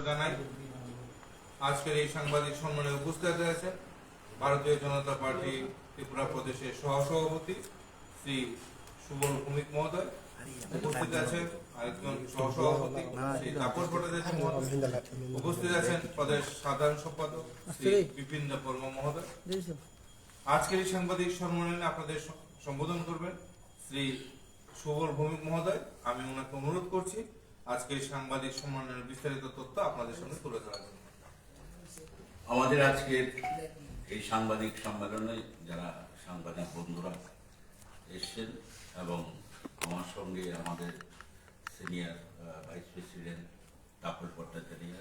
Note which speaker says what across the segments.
Speaker 1: জানাই। আজকের এই সাংবাদিক সম্মানে উপস্থিত আছেন ভারতীয় জনতা পার্টি ত্রিপুরা প্রদেশের সহসভাপতি শ্রী সুবল ভৌমিক মহোদয়। উপস্থিত আছেন আরেকজন সহসভাপতি শ্রী তাপস ভট্টাচার্য মহোদয়। উপস্থিত আছেন প্রদেশ সাধারণ সম্পাদক শ্রী বিপিন বর্মা মহোদয়। আজকের এই সাংবাদিক সম্মেলনে আপনাদের সম্বোধন করবেন শ্রী সুবল ভৌমিক মহোদয়। আমি ওনাকে অনুরোধ করছি আজকের সাংবাদিক সম্মেলনের বিস্তারিত তথ্য আপনাদের সামনে তুলে ধরার জন্য
Speaker 2: আমাদের আজকের এই সাংবাদিক সম্মেলনে যারা সাংবাদিক বন্ধুরা এসছেন এবং আমার সঙ্গে আমাদের senior vice president Tapas Bhattacharya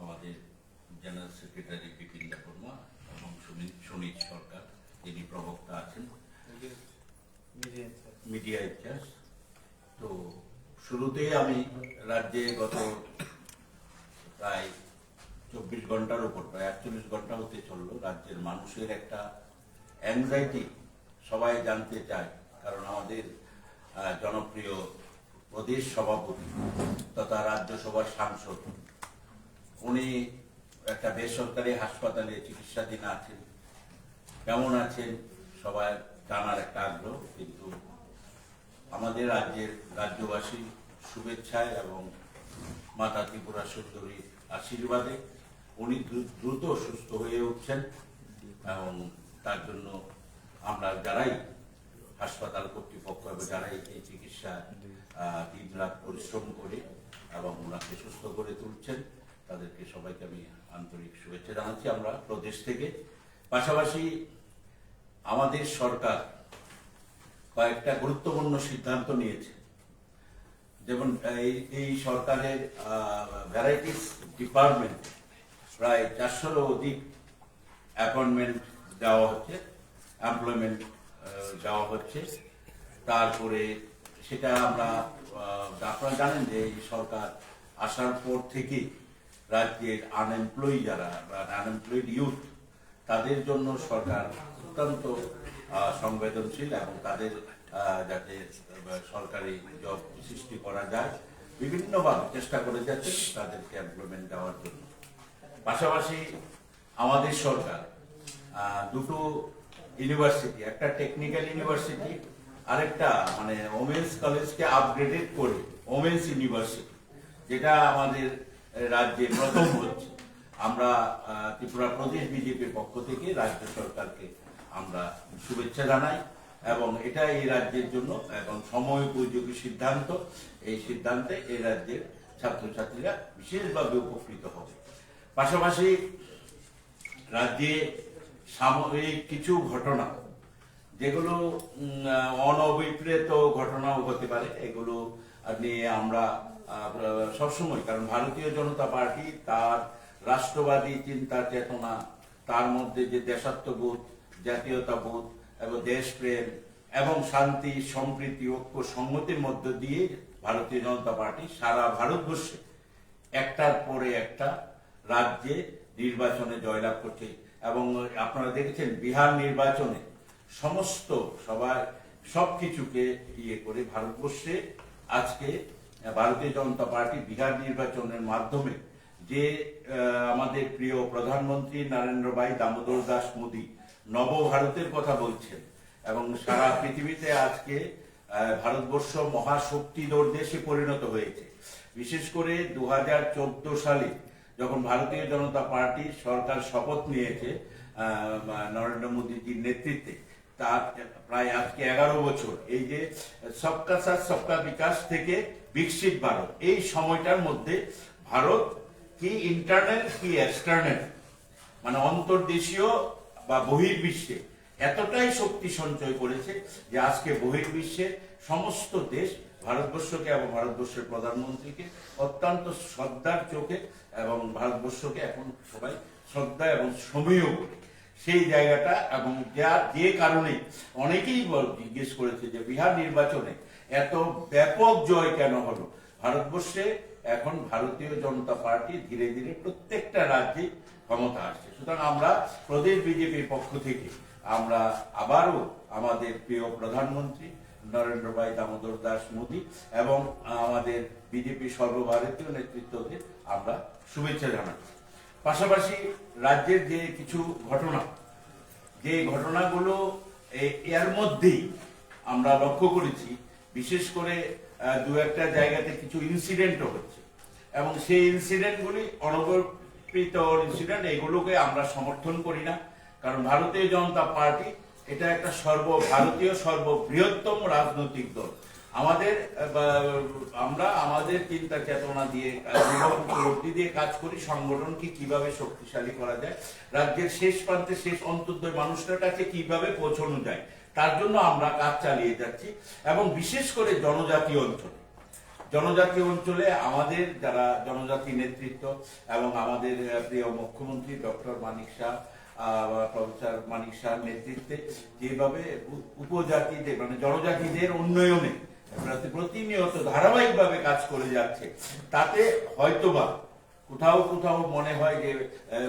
Speaker 2: আমাদের জেনারেল সেক্রেটারি বিপিন বর্মা এবং সুনীল সুনীল সরকার যিনি প্রবক্তা আছেন মিডিয়া ইতিহাস তো শুরুতেই আমি রাজ্যে গত প্রায় চব্বিশ ঘণ্টার উপর, প্রায় একচল্লিশ ঘণ্টা হতে চলল, রাজ্যের মানুষের একটা অ্যাংজাইটি সবাই জানতে চায়, কারণ আমাদের জনপ্রিয় প্রদেশ সভাপতি তথা রাজ্যসভার সাংসদ, উনি একটা বেসরকারি হাসপাতালে চিকিৎসাধীন আছেন, কেমন আছেন সবাই জানার একটা আগ্রহ, কিন্তু আমাদের রাজ্যের রাজ্যবাসী শুভেচ্ছায় এবং মাতা ত্রিপুরা সুন্দরীর আশীর্বাদে উনি দ্রুত সুস্থ হয়ে উঠছেন এবং তার জন্য আমরা যারাই হাসপাতাল কর্তৃপক্ষ এবং যারাই এই চিকিৎসা দিন রাত পরিশ্রম করে এবং ওনাকে সুস্থ করে তুলছেন, তাদেরকে সবাইকে আমি আন্তরিক শুভেচ্ছা জানাচ্ছি। আমরা প্রদেশ থেকে পাশাপাশি আমাদের সরকার কয়েকটা গুরুত্বপূর্ণ সিদ্ধান্ত নিয়েছে। যেমন, এই এই সরকারের ভ্যারাইটিস ডিপার্টমেন্ট প্রায় চারশোরও অধিক অ্যাপয়েন্টমেন্ট দেওয়া হচ্ছে এমপ্লয়মেন্ট দেওয়া হচ্ছে। তারপরে সেটা আমরা আপনারা জানেন যে এই সরকার আসার পর থেকে রাজ্যের আনএমপ্লয়ি যারা আনএমপ্লয়েড ইউথ তাদের জন্য সরকার অত্যন্ত সংবেদনশীল এবং তাদের যাতে সরকারি জব সৃষ্টি করা যায়। বিভিন্নভাবে চেষ্টা করে যাচ্ছে তাদেরকে এমপ্লয়মেন্ট দেওয়ার জন্য। পাশাপাশি আমাদের সরকার দুটো ইউনিভার্সিটি একটা টেকনিক্যাল ইউনিভার্সিটি আরেকটা মানে ওমেন্স কলেজকে আপগ্রেডেড করে ওমেন্স ইউনিভার্সিটি যেটা আমাদের রাজ্যে প্রথম হচ্ছে। আমরা ত্রিপুরা প্রদেশ বিজেপির পক্ষ থেকে রাজ্য সরকারকে আমরা শুভেচ্ছা জানাই এবং এটা এই রাজ্যের জন্য এবং সময় উপযোগী সিদ্ধান্ত। এই সিদ্ধান্তে এই রাজ্যের ছাত্রছাত্রীরা বিশেষভাবে উপকৃত হবে। পাশাপাশি রাজ্যে সাময়িক কিছু ঘটনা, যেগুলো অনভিপ্রেত ঘটনাও হতে পারে, এগুলো নিয়ে আমরা সবসময়, কারণ ভারতীয় জনতা পার্টি তার রাষ্ট্রবাদী চিন্তা চেতনা তার মধ্যে যে দেশাত্মবোধ জাতীয়তাবোধ এবং দেশপ্রেম এবং শান্তি, সম্প্রীতি, ঐক্য, সংহতির মধ্য দিয়ে ভারতীয় জনতা পার্টি সারা ভারতবর্ষে একটার পরে একটা রাজ্যে নির্বাচনে জয়লাভ করছে। এবং আপনারা দেখেছেন বিহার নির্বাচনে সমস্ত সবাই সবকিছুকে ইয়ে করে ভারতবর্ষে আজকে ভারতীয় জনতা পার্টি বিহার নির্বাচনের মাধ্যমে যে আমাদের প্রিয় প্রধানমন্ত্রী নরেন্দ্র ভাই দামোদর দাস মোদী নবভারতের কথা বলছেন। এবং সারা পৃথিবীতে আজকে ভারতবর্ষ মহাশক্তিধর দেশে পরিণত হয়েছে। বিশেষ করে দু সালে যখন ভারতীয় জনতা পার্টি সরকার শপথ নিয়েছে নরেন্দ্র মোদীজির নেতৃত্বে, তার প্রায় আজকে এগারো বছর। এই যে সবকা সাথ, সবকা বিকাশ থেকে বিকশিত ভারত, এই সময়টার মধ্যে ভারত কি ইন্টারনাল কি এক্সটার্নাল মানে অন্তর্দেশীয় বা বহির্বিশ্বে এতটাই শক্তি সঞ্চয় করেছে যে আজকে বহির্বিশ্বে সমস্ত দেশ ভারতবর্ষকে এবং ভারতবর্ষের প্রধানমন্ত্রীকে অত্যন্ত শ্রদ্ধার চোখে এবং ভারতবর্ষকে এখন সবাই শ্রদ্ধা এবং সমীহ করে সেই জায়গাটা এবং যা, যে কারণে অনেকেই জিজ্ঞেস করেছে যে বিহার নির্বাচনে এত ব্যাপক জয় কেন হলো? ভারতবর্ষে এখন ভারতীয় জনতা পার্টি ধীরে ধীরে প্রত্যেকটা রাজ্যে ক্ষমতা আসছে। সুতরাং আমরা প্রদেশ বিজেপির পক্ষ থেকে আমরা আবারও আমাদের প্রিয় প্রধানমন্ত্রী নরেন্দ্র ভাই দামোদর দাস মোদী এবং আমাদের বিজেপি সর্বভারতীয় নেতৃত্বকে আমরা শুভেচ্ছা জানাচ্ছি। পাশাপাশি রাজ্যের যে কিছু ঘটনা, যে ঘটনাগুলো এর মধ্যেই আমরা লক্ষ্য করেছি, বিশেষ করে দু একটা জায়গাতে কিছু ইনসিডেন্টও হচ্ছে এবং সেই ইনসিডেন্টগুলি অনবরত ইনসিডেন্ট এগুলোকে আমরা সমর্থন করি না। কারণ ভারতীয় জনতা পার্টি এটা একটা সর্ব ভারতীয় সর্ববৃহত্তম রাজনৈতিক দল। আমাদের আমরা আমাদের চিন্তা চেতনা দিয়ে উপলব্ধি দিয়ে কাজ করি, সংগঠনকে কীভাবে শক্তিশালী করা যায়, রাজ্যের শেষ প্রান্তে শেষ অন্তর্দয় মানুষটার কাছে কীভাবে পৌঁছানো যায়, তার জন্য আমরা কাজ চালিয়ে যাচ্ছি। এবং বিশেষ করে জনজাতি অঞ্চলে। জনজাতি অঞ্চলে আমাদের যারা জনজাতি নেতৃত্ব এবং আমাদের প্রিয় মুখ্যমন্ত্রী ডক্টর মানিক শাহ প্রফেসর মানিক শাহ নেতৃত্বে যেভাবে উপজাতিদের মানে জনজাতিদের উন্নয়নে প্রতি- প্রতিনিয়ত ধারাবাহিকভাবে কাজ করে যাচ্ছে, তাতে হয়তোবা কোথাও কোথাও মনে হয় যে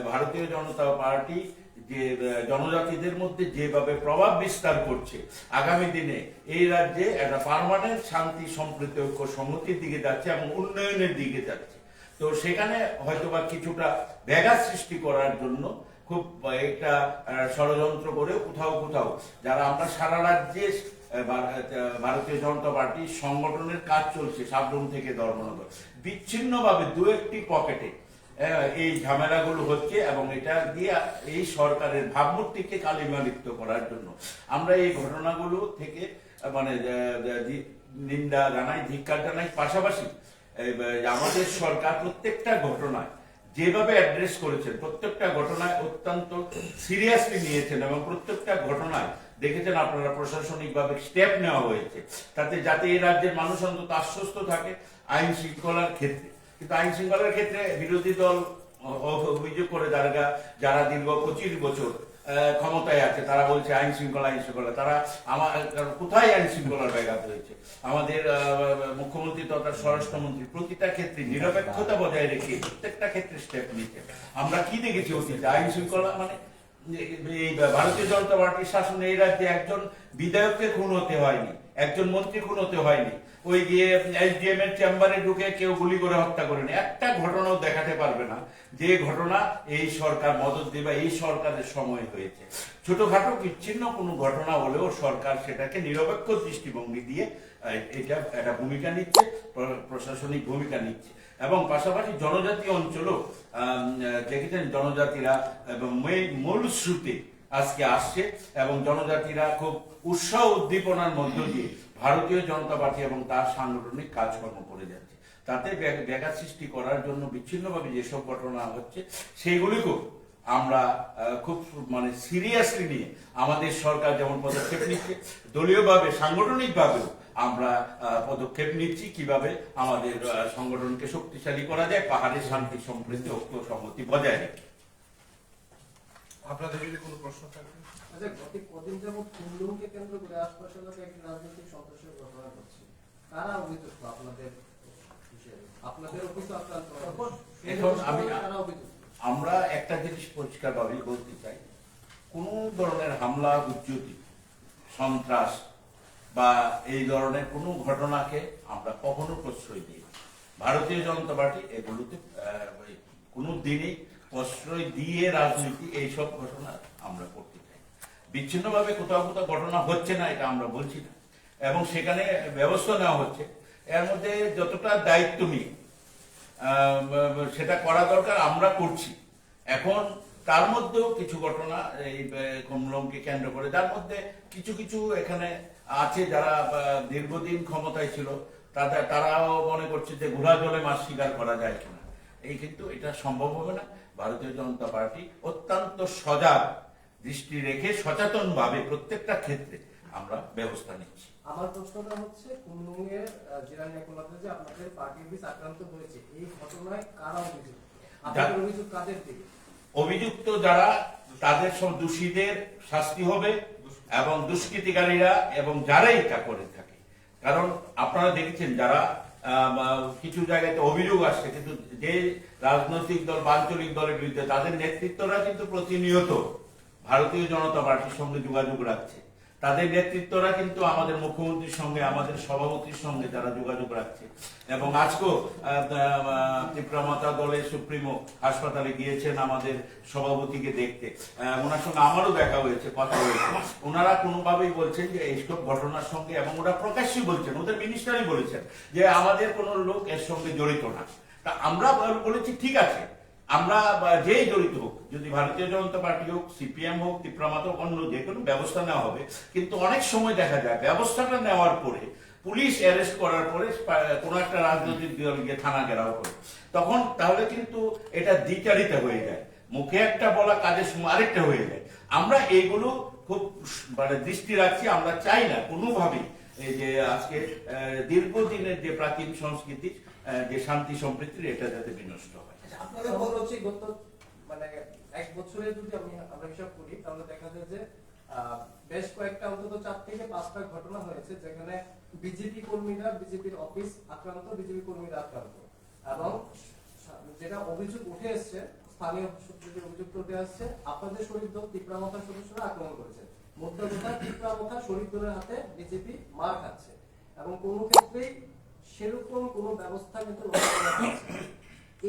Speaker 2: ভারতীয় জনতা পার্টি যে জনজাতিদের মধ্যে যেভাবে প্রভাব বিস্তার করছে, আগামী দিনে এই রাজ্যে একটা পার্মানেন্ট শান্তি, সম্প্রীতি, ঐক্য সংহতির দিকে যাচ্ছে এবং উন্নয়নের দিকে যাচ্ছে। তো সেখানে হয়তোবা কিছুটা ব্যাঘাত সৃষ্টি করার জন্য খুব একটা ষড়যন্ত্র করে কোথাও কোথাও, যারা আমরা সারা রাজ্যে ভারতীয় জনতা পার্টির সংগঠনের কাজ চলছে সাবরুম থেকে ধর্মনগর। বিচ্ছিন্নভাবে দু একটি পকেটে এই ঝামেলাগুলো হচ্ছে এবং এটা দিয়ে এই সরকারের ভাবমূর্তিকে কালিমালিপ্ত করার জন্য। আমরা এই ঘটনাগুলো থেকে মানে নিন্দা জানাই, ধিক্কার জানাই। পাশাপাশি আমাদের সরকার প্রত্যেকটা ঘটনায় যেভাবে অ্যাড্রেস করেছেন, প্রত্যেকটা ঘটনায় অত্যন্ত সিরিয়াসলি নিয়েছেন এবং প্রত্যেকটা ঘটনায় দেখেছেন আপনারা প্রশাসনিকভাবে স্টেপ নেওয়া হয়েছে। তাতে যাতে এই রাজ্যের মানুষ অন্তত আশ্বস্ত থাকে আইন শৃঙ্খলার ক্ষেত্রে। কিন্তু আইন শৃঙ্খলার ক্ষেত্রে বিরোধী দল অভিযোগ করে যারা যারা দীর্ঘ পঁচিশ বছর ক্ষমতায় আছে, তারা বলছে আইন শৃঙ্খলা আইন শৃঙ্খলা তারা আমার, কোথায় আইন শৃঙ্খলার ব্যাঘাত হয়েছে? আমাদের মুখ্যমন্ত্রী তথা স্বরাষ্ট্রমন্ত্রী প্রতিটা ক্ষেত্রে নিরপেক্ষতা বজায় রেখে প্রত্যেকটা ক্ষেত্রে স্টেপ নিচ্ছে আমরা কি দেখেছি অতীতে? আইন শৃঙ্খলা মানে এই ভারতীয় জনতা পার্টির শাসনে এই রাজ্যে একজন বিধায়ককে খুন হতে হয়নি, একজন মন্ত্রী খুন হতে হয়নি। ওই গিয়ে এসডিএম এর চেম্বারে ঢুকে কেউ গুলি করে হত্যা করেনি। একটা ঘটনাও দেখাতে পারবে না যে ঘটনা এই সরকার মদত দেবে, এই সরকারের সময় হয়েছে। ছোটখাটো বিচ্ছিন্ন কোনো ঘটনা হলেও সরকার সেটাকে নিরপেক্ষ দৃষ্টিভঙ্গি দিয়ে এটা একটা ভূমিকা নিচ্ছে প্রশাসনিক ভূমিকা নিচ্ছে। এবং পাশাপাশি জনজাতি অঞ্চলও দেখেছেন জনজাতিরা এবং মূল শ্রুতে আজকে আসছে এবং জনজাতিরা খুব উৎসাহ উদ্দীপনার মধ্য দিয়ে ভারতীয় জনতা পার্টি এবং তার সাংগঠনিক কাজকর্ম করে যাচ্ছে। তাতে ব্যাঘাত সৃষ্টি করার জন্য বিচ্ছিন্নভাবে যেসব ঘটনা হচ্ছে, সেইগুলিকেও আমরা খুব মানে সিরিয়াসলি নিয়ে আমাদের সরকার যেমন পদক্ষেপ নিচ্ছে, দলীয়ভাবে, সাংগঠনিকভাবেও আমরা পদক্ষেপ নিচ্ছি কীভাবে আমাদের সংগঠনকে শক্তিশালী করা যায় পাহাড়ের শান্তি সমৃদ্ধি ঐক্য সম্মতি বজায় রেখে।
Speaker 1: আপনাদের যদি কোনো প্রশ্ন থাকে?
Speaker 3: আচ্ছা গত কদিন যাবৎ কুমড়ুকে কেন্দ্র করে আশপাশ এলাকায় একটি রাজনৈতিক সন্ত্রাসের ঘটনা ঘটছে কারা অভিযুক্ত আপনাদের আপনাদের অফিসে আক্রান্ত
Speaker 2: এখন আমি- আমরা একটা জিনিস পরিষ্কারভাবে বলতে চাই। কোন ধরনের হামলা উজ্জুতি সন্ত্রাস বা এই ধরনের কোনো ঘটনাকে আমরা কখনো প্রশ্রয় দিই ভারতীয় জনতা পার্টি এগুলোতে কোনো দিনই প্রশ্রয় দিয়ে রাজনীতি এইসব ঘটনা আমরা করতে। বিচ্ছিন্নভাবে কোথাও কোথাও ঘটনা হচ্ছে না, এটা আমরা বলছি না। এবং সেখানে ব্যবস্থা নেওয়া হচ্ছে। এর মধ্যে যতটা দায়িত্ব নিয়ে সেটা করা দরকার আমরা করছি। এখন তার মধ্যেও কিছু ঘটনা এই কমলমকে কেন্দ্র করে। তার মধ্যে কিছু কিছু এখানে আছে যারা দীর্ঘদিন ক্ষমতায় ছিল, তাদের, তারাও মনে করছে যে ঘোড়া জলে মাছ শিকার করা যায় কিনা। এই কিন্তু এটা সম্ভব হবে না। ভারতীয় জনতা পার্টি অত্যন্ত সজাগ দৃষ্টি রেখে সচেতন ভাবে প্রত্যেকটা ক্ষেত্রে আমরা ব্যবস্থা নিচ্ছি।
Speaker 3: আমার প্রশ্নটা হচ্ছে কুমড়ুঙ্গের জিরানি একলাতে যে আপনাদের বিষ আক্রান্ত হয়েছে এই ঘটনায় কারা অভিযুক্ত? আপনাদের অভিযোগ কাদের দিকে?
Speaker 2: অভিযুক্ত যারা তাদের সব দোষীদের শাস্তি হবে এবং দুষ্কৃতিকারীরা এবং যারাই এটা করে থাকে। কারণ আপনারা দেখেছেন যারা কিছু জায়গাতে অভিযোগ আসছে কিন্তু যে রাজনৈতিক দল বা আঞ্চলিক দলের বিরুদ্ধে তাদের নেতৃত্বরা কিন্তু প্রতিনিয়ত ভারতীয় জনতা পার্টির সঙ্গে যোগাযোগ রাখছে। তাদের নেতৃত্বরা কিন্তু আমাদের মুখ্যমন্ত্রীর সঙ্গে, আমাদের সভাপতির সঙ্গে তারা যোগাযোগ রাখছে। এবং আজকেও ত্রিপুরা মাতা দলের সুপ্রিমো হাসপাতালে গিয়েছেন আমাদের সভাপতিকে দেখতে। ওনার সঙ্গে আমারও দেখা হয়েছে, কথা হয়েছে। ওনারা কোনোভাবেই বলছেন যে এইসব ঘটনার সঙ্গে, এবং ওরা প্রকাশ্যই বলছেন, ওদের মিনিস্টারই বলেছেন যে আমাদের কোনো লোক এর সঙ্গে জড়িত না। তা আমরা বলেছি, ঠিক আছে। আমরা যেই জড়িত হোক, যদি ভারতীয় জনতা পার্টি হোক, সিপিএম হোক ত্রিপ্রামাত হোক, অন্য যে কোনো ব্যবস্থা নেওয়া হবে, কিন্তু অনেক সময় দেখা যায় ব্যবস্থাটা নেওয়ার পরে, পুলিশ অ্যারেস্ট করার পরে কোনো একটা রাজনৈতিক দল গিয়ে থানা ঘেরাও করে, তখন তাহলে কিন্তু এটা দ্বিচারিতা হয়ে যায়। মুখে একটা বলা, কাজের সময় আরেকটা হয়ে যায়। আমরা এইগুলো খুব মানে দৃষ্টি রাখছি, আমরা চাই না কোনোভাবেই। এই যে আজকে দীর্ঘদিনের যে প্রাচীন সংস্কৃতি যে শান্তি সম্প্রীতির, এটা যাতে বিনষ্ট হয়।
Speaker 3: আপনাদের বলা হচ্ছে গত মানে এক বছরে যদি আমি, আমরা হিসাব করি, তাহলে দেখা যায় যে বেশ কয়েকটা অন্তত চার থেকে পাঁচটা ঘটনা হয়েছে যেখানে বিজেপি কর্মীরা, বিজেপির অফিস আক্রান্ত, বিজেপি কর্মীরা আক্রান্ত। এবং যেটা অভিযোগ উঠে এসছে, স্থানীয় সূত্রে অভিযোগ উঠে আসছে, আপনাদের শরীর দল তীব্রামথার সদস্যরা আক্রমণ করেছে। মধ্য কথা তীব্রামথা শরীর দলের হাতে বিজেপি মার খাচ্ছে। এবং কোনো ক্ষেত্রেই সেরকম কোনো ব্যবস্থা কিন্তু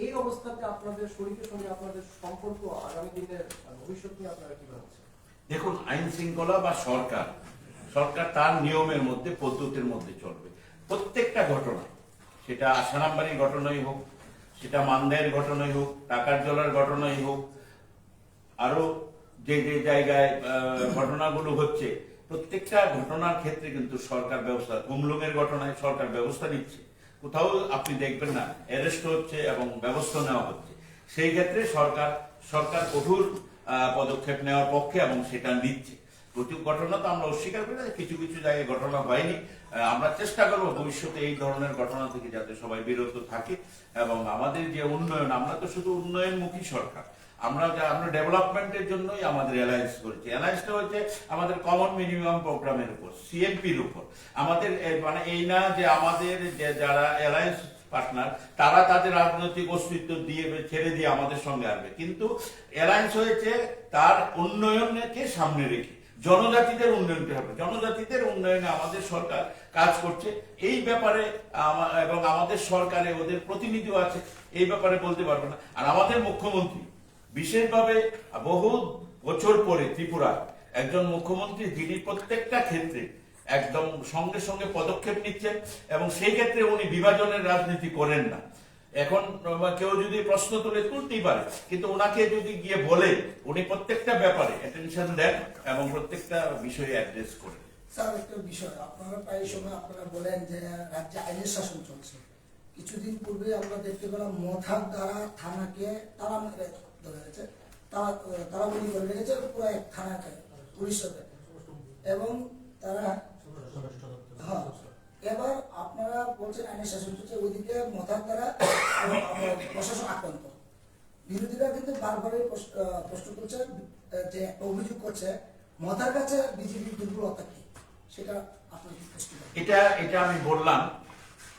Speaker 3: এই অবস্থাতে আপনাদের শরীরের সঙ্গে আপনাদের সম্পর্ক আগামী দিনের ভবিষ্যৎ নিয়ে আপনারা
Speaker 2: দেখুন, আইন শৃঙ্খলা বা সরকার সরকার তার নিয়মের মধ্যে, পদ্ধতির মধ্যে চলবে। প্রত্যেকটা ঘটনা সেটা আসারামবাড়ির ঘটনাই হোক, সেটা মান্দায়ের ঘটনাই হোক, টাকার জলার ঘটনাই হোক, আরও যে যে জায়গায় ঘটনাগুলো হচ্ছে, প্রত্যেকটা ঘটনার ক্ষেত্রে কিন্তু সরকার ব্যবস্থা কুমলুঙের ঘটনায় সরকার ব্যবস্থা নিচ্ছে। কোথাও আপনি দেখবেন না অ্যারেস্ট হচ্ছে এবং ব্যবস্থা নেওয়া হচ্ছে। সেই ক্ষেত্রে সরকার সরকার কঠোর পদক্ষেপ নেওয়ার পক্ষে এবং সেটা নিচ্ছে। প্রচুর ঘটনা তো আমরা অস্বীকার করি না, কিছু কিছু জায়গায় ঘটনা হয়নি। আমরা চেষ্টা করব ভবিষ্যতে এই ধরনের ঘটনা থেকে যাতে সবাই বিরত থাকে এবং আমাদের যে উন্নয়ন, আমরা তো শুধু উন্নয়নমুখী সরকার। আমরা আমরা ডেভেলপমেন্টের জন্যই আমাদের অ্যালায়েন্স করেছি। অ্যালায়েন্সটা হচ্ছে আমাদের কমন মিনিমাম প্রোগ্রামের উপর সিএমপির উপর। আমাদের মানে এই না যে আমাদের যে যারা অ্যালায়েন্স পার্টনার তারা তাদের রাজনৈতিক অস্তিত্ব দিয়ে ছেড়ে দিয়ে আমাদের সঙ্গে আসবে। কিন্তু অ্যালায়েন্স হয়েছে তার উন্নয়নকে সামনে রেখে। জনজাতিদের উন্নয়নটা হবে। জনজাতিদের উন্নয়নে আমাদের সরকার কাজ করছে। এই ব্যাপারে এবং আমাদের সরকারে ওদের প্রতিনিধিও আছে। এই ব্যাপারে বলতে পারব না। আর আমাদের মুখ্যমন্ত্রী বিশেষভাবে বহু বছর পরে ত্রিপুরা একজন মুখ্যমন্ত্রী যিনি প্রত্যেকটা ক্ষেত্রে একদম সঙ্গে সঙ্গে পদক্ষেপ নিচ্ছেন এবং সেই ক্ষেত্রে উনি বিভাজনের রাজনীতি করেন না। এখন কেউ যদি প্রশ্ন তুলে তুলতেই পারে, কিন্তু ওনাকে যদি গিয়ে বলে, উনি প্রত্যেকটা ব্যাপারে অ্যাটেনশন দেন এবং প্রত্যেকটা বিষয়ে অ্যাড্রেস করেন।
Speaker 4: স্যার, একটা বিষয়, আপনারা প্রায় সময় আপনারা বলেন যে রাজ্যে আইনের শাসন চলছে। কিছুদিন পূর্বে আমরা দেখতে পেলাম মথার দ্বারা থানাকে তারা তারা পুরো এক থানাকে এবং তারা হ্যাঁ এবার আপনারা বলছেন আইনের শাসন চলছে ওইদিকে দ্বারা প্রশাসন আক্রান্ত। বিরোধীরা কিন্তু বারবারই প্রশ্ন করছে, যে অভিযোগ করছে, মথার কাছে বিজেপির দুর্বলতা কি? সেটা আপনার
Speaker 2: এটা এটা আমি বললাম,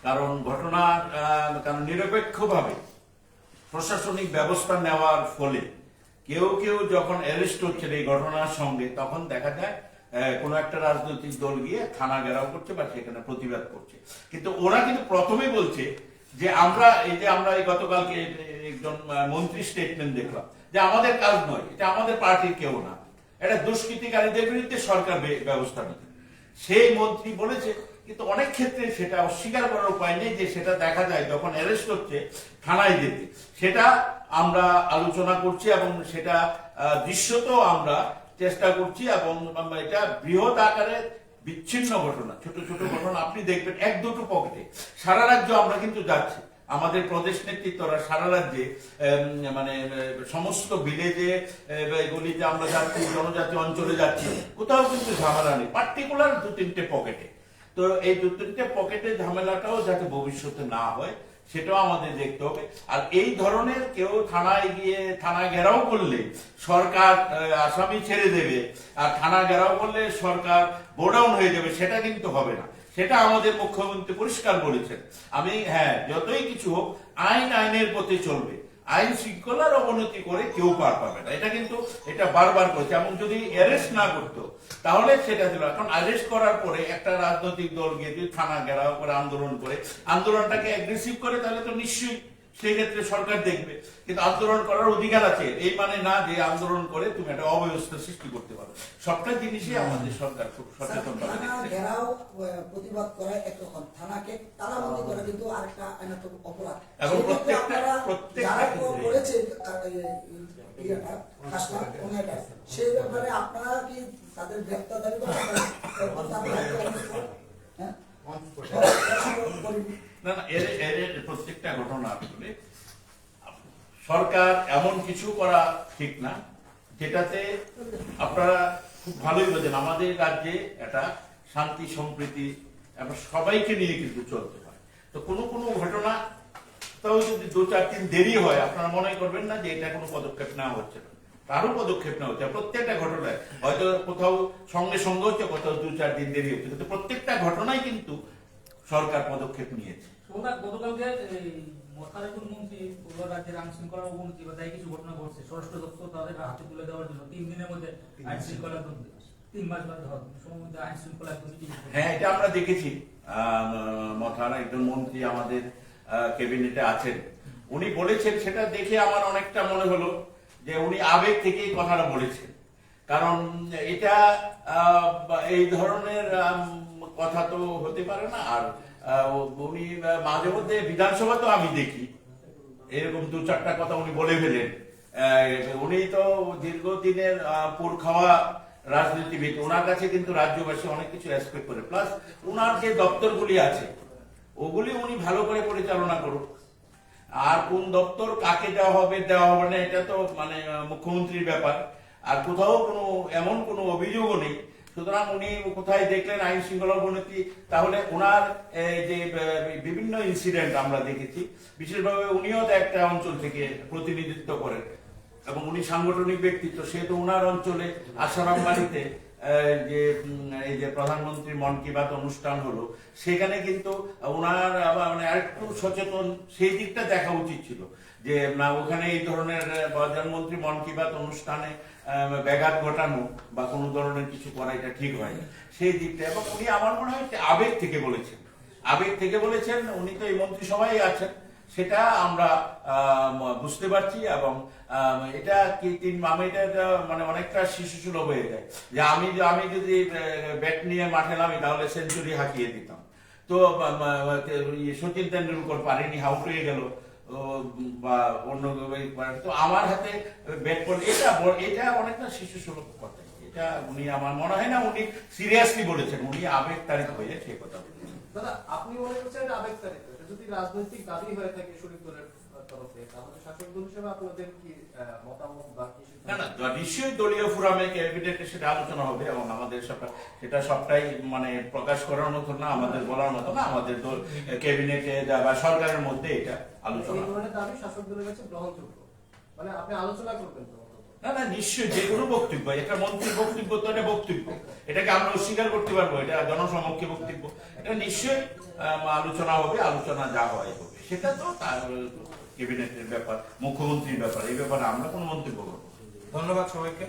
Speaker 2: কারণ ঘটনা কারণ নিরপেক্ষভাবে প্রশাসনিক ব্যবস্থা নেওয়ার ফলে কেউ কেউ যখন অ্যারেস্ট হচ্ছেন এই ঘটনার সঙ্গে, তখন দেখা যায় কোনো একটা রাজনৈতিক দল গিয়ে থানা ঘেরাও করছে বা সেখানে প্রতিবাদ করছে। কিন্তু ওরা কিন্তু প্রথমেই বলছে যে আমরা, এই যে আমরা এই গতকালকে একজন মন্ত্রী স্টেটমেন্ট দেখলাম যে আমাদের কাজ নয়, এটা আমাদের পার্টির কেউ না। এটা দুষ্কৃতিকারীদের বিরুদ্ধে সরকার ব্যবস্থা নেবে সেই মন্ত্রী বলেছে কিন্তু অনেক ক্ষেত্রে সেটা অস্বীকার করার উপায় নেই যে সেটা দেখা যায় যখন অ্যারেস্ট হচ্ছে থানায় যেতে। সেটা আমরা আলোচনা করছি এবং সেটা আহ, দৃশ্যতেও আমরা চেষ্টা করছি এবং এটা বৃহৎ আকারে বিচ্ছিন্ন ঘটনা ছোট ছোট ঘটনা। আপনি দেখবেন এক দুটো পকেটে সারা রাজ্য আমরা কিন্তু যাচ্ছি। আমাদের প্রদেশ নেতৃত্বরা সারা রাজ্যে মানে সমস্ত ভিলেজে এগুলিতে আমরা যাচ্ছি জনজাতি অঞ্চলে যাচ্ছি। কোথাও কিন্তু ঝামেলা নেই। পার্টিকুলার দু তিনটে পকেটে তো এই দু তিনটে পকেটে ঝামেলাটাও যাতে ভবিষ্যতে না হয়, সেটাও আমাদের দেখতে হবে। আর এই ধরনের কেউ থানায় গিয়ে থানা ঘেরাও করলে সরকার আসামি ছেড়ে দেবে, আর থানা ঘেরাও করলে সরকার বোডাউন হয়ে যাবে, সেটা কিন্তু হবে না। সেটা আমাদের মুখ্যমন্ত্রী পরিষ্কার বলেছেন। আমি হ্যাঁ যতই কিছু হোক, আইন আইনের পথে চলবে। আইন শৃঙ্খলার অবনতি করে কেউ পার পাবে না। এটা কিন্তু এটা বারবার করছে। এমন যদি অ্যারেস্ট না করতো, তাহলে সেটা ছিল এখন অ্যারেস্ট করার পরে একটা রাজনৈতিক দল গিয়ে যদি থানা ঘেরাও করে, আন্দোলন করে, আন্দোলনটাকে অ্যাগ্রেসিভ করে, তাহলে তো নিশ্চয়ই সেই ক্ষেত্রে সরকার দেখবে। কিন্তু আন্দোলন করার অধিকার আছে। এই মানে না যে আন্দোলন করে তুমি একটা অব্যবস্থা সৃষ্টি করতে পারো। সবটা জিনিসই আমাদের সরকার খুব সচেতন ভাবে
Speaker 4: ঘেরাও প্রতিবাদ করা একরকম। থানাকে তালাবন্দি করা কিন্তু আরেকটা আইনাত্মক অপরাধ।
Speaker 2: এবং প্রত্যেকটা-
Speaker 4: করেছে সেই ব্যাপারে আপনারা কি তাদের গ্রেপ্তার দাবি করেন।
Speaker 2: না না, এর এর প্রত্যেকটা ঘটনা আসলে সরকার এমন কিছু করা ঠিক না, যেটাতে আপনারা খুব ভালোই বোঝেন, আমাদের রাজ্যে একটা শান্তি, সম্প্রীতি এবং সবাইকে নিয়ে কিন্তু চলতে হয়। তো কোনো কোনো ঘটনা তাও যদি দু, চার দিন দেরি হয়, আপনারা মনে করবেন না যে এটা কোনো পদক্ষেপ নেওয়া হচ্ছে না। তারও পদক্ষেপ নেওয়া হচ্ছে, প্রত্যেকটা ঘটনায়। হয়তো কোথাও সঙ্গে সঙ্গে হচ্ছে, কোথাও দু, চার দিন দেরি হচ্ছে, কিন্তু প্রত্যেকটা ঘটনায় কিন্তু সরকার পদক্ষেপ নিয়েছে।
Speaker 5: সোমবার গতকালকে এই মথারেকুল মন্ত্রী পূর্ব রাজ্যের আইন শৃঙ্খলা অবনতি বা তাই কিছু ঘটনা ঘটছে। স্বরাষ্ট্র দপ্তর তাদের হাতে তুলে দেওয়ার জন্য তিন দিনের মধ্যে আইন শৃঙ্খলা তিন মাস বাদ ধর সময়ের আইন শৃঙ্খলা একদম
Speaker 2: হ্যাঁ এটা আমরা দেখেছি। আম, একজন মন্ত্রী আমাদের ক্যাবিনেটে আছেন। উনি বলেছেন সেটা দেখে আমার অনেকটা মনে হলো যে উনি আবেগ থেকেই কথাটা বলেছেন। কারণ এটা আহ, এই ধরনের কথা তো হতে পারে না। আর উনি মাঝে মধ্যে বিধানসভা তো আমি দেখি। এরকম দু চারটা কথা উনি বলে ফেলেন। উনি তো দীর্ঘদিনের পুর খাওয়া রাজনীতিবিদ। ওনার কাছে কিন্তু রাজ্যবাসী অনেক কিছু এক্সপেক্ট করে। প্লাস ওনার যে দপ্তরগুলি আছে, ওগুলি উনি ভালো করে পরিচালনা করুক। আর কোন দপ্তর কাকে দেওয়া হবে দেওয়া হবে না, এটা তো মানে মুখ্যমন্ত্রীর ব্যাপার। আর কোথাও কোনো, এমন কোনো অভিযোগও নেই সুতরাং উনি কোথায় দেখলেন আইন শৃঙ্খলা অবনতি, তাহলে ওনার যে বিভিন্ন ইনসিডেন্ট আমরা দেখেছি, বিশেষভাবে উনিও তো একটা অঞ্চল থেকে প্রতিনিধিত্ব করেন, এবং উনি সাংগঠনিক ব্যক্তিত্ব, সেহেতু ওনার অঞ্চলে আসারাম বাড়িতে যে এই যে প্রধানমন্ত্রী মন কি বাত অনুষ্ঠান হলো, সেখানে কিন্তু ওনার মানে আরেকটু সচেতন, সেই দিকটা দেখা উচিত ছিল। যে না ওখানে এই ধরনের প্রধানমন্ত্রী মন কি বাত অনুষ্ঠানে ব্যাঘাত ঘটানো বা কোনো ধরনের কিছু করা এটা ঠিক হয় না। সেই দিকটা এবং উনি আমার মনে হয় আবেগ থেকে বলেছেন। আবেগ থেকে বলেছেন উনি তো এই মন্ত্রিসভায় আছেন। সেটা আমরা বুঝতে পারছি এবং এটা কি তিন আমি মানে অনেকটা শিশু সুলভ হয়ে যায়। যে আমি আমি যদি ব্যাট নিয়ে মাঠে নামি তাহলে সেঞ্চুরি হাঁকিয়ে দিতাম। তো ইয়ে, সচিন তেন্ডুলকর পারেনি আউট হয়ে গেল। বা অন্য তো আমার হাতে ব্যাট বল এটা এটা অনেকটা শিশু সুলভ কথা। এটা উনি, আমার মনে হয় না উনি সিরিয়াসলি বলেছেন, উনি আবেগ তারিখ হয়ে সে কথা
Speaker 3: দাদা, আপনি মনে করছেন আবেগ তারিখ যদি রাজনৈতিক দাবি হয়ে থাকে শরীর দলের
Speaker 2: না না নিশ্চয়ই দলীয় ফোরামে ক্যাবিনেটে সেটা আলোচনা হবে এবং আমাদের সবটা সেটা সবটাই মানে প্রকাশ করার মতো না আমাদের বলার মতো না আমাদের ক্যাবিনেটে বা সরকারের মধ্যে এটা আলোচনা
Speaker 3: এই
Speaker 2: হবে।
Speaker 3: ধরনের দাবি শাসক দলের কাছে গ্রহণযোগ্য। মানে আপনি আলোচনা করবেন তো
Speaker 2: না না নিশ্চয়ই যে কোনো বক্তব্য একটা মন্ত্রীর বক্তব্য তো এটা বক্তব্য। এটাকে আমরা অস্বীকার করতে পারব এটা জনসমক্ষে বক্তব্য। এটা নিশ্চয়ই আলোচনা হবে আলোচনা যা হয় হবে। সেটা তো তার ক্যাবিনেটের ব্যাপার মুখ্যমন্ত্রীর ব্যাপার এই ব্যাপারে আমরা কোনো মন্তব্য করব
Speaker 1: ধন্যবাদ সবাইকে।